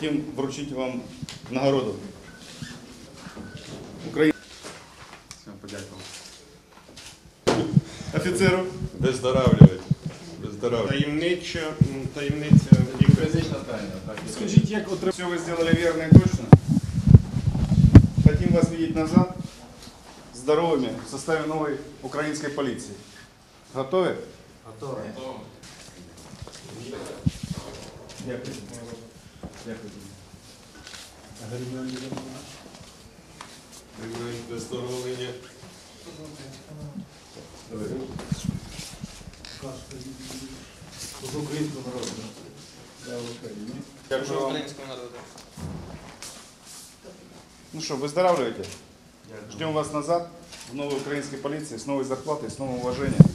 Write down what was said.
Хотим вручить вам нагороду. Украина. Все, подякував. Офицеру. Виздоравлювати. Виздоравлювати. Таємнича, м, таємниця лікаря. Фізична тайна, так. Скажите, як отримали? Все вы сделали верно и точно. Хотим вас видеть назад, здоровыми, в составе новой украинской полиции. Готовы? Готово. Дякую. Дякую. Приймаємо виздоровлення. З українського народу. Дякую вам. українського народу. Ну что, выздоравливайте. Ждем вас назад в новой украинской полиции с новой зарплатой, с новым уважением.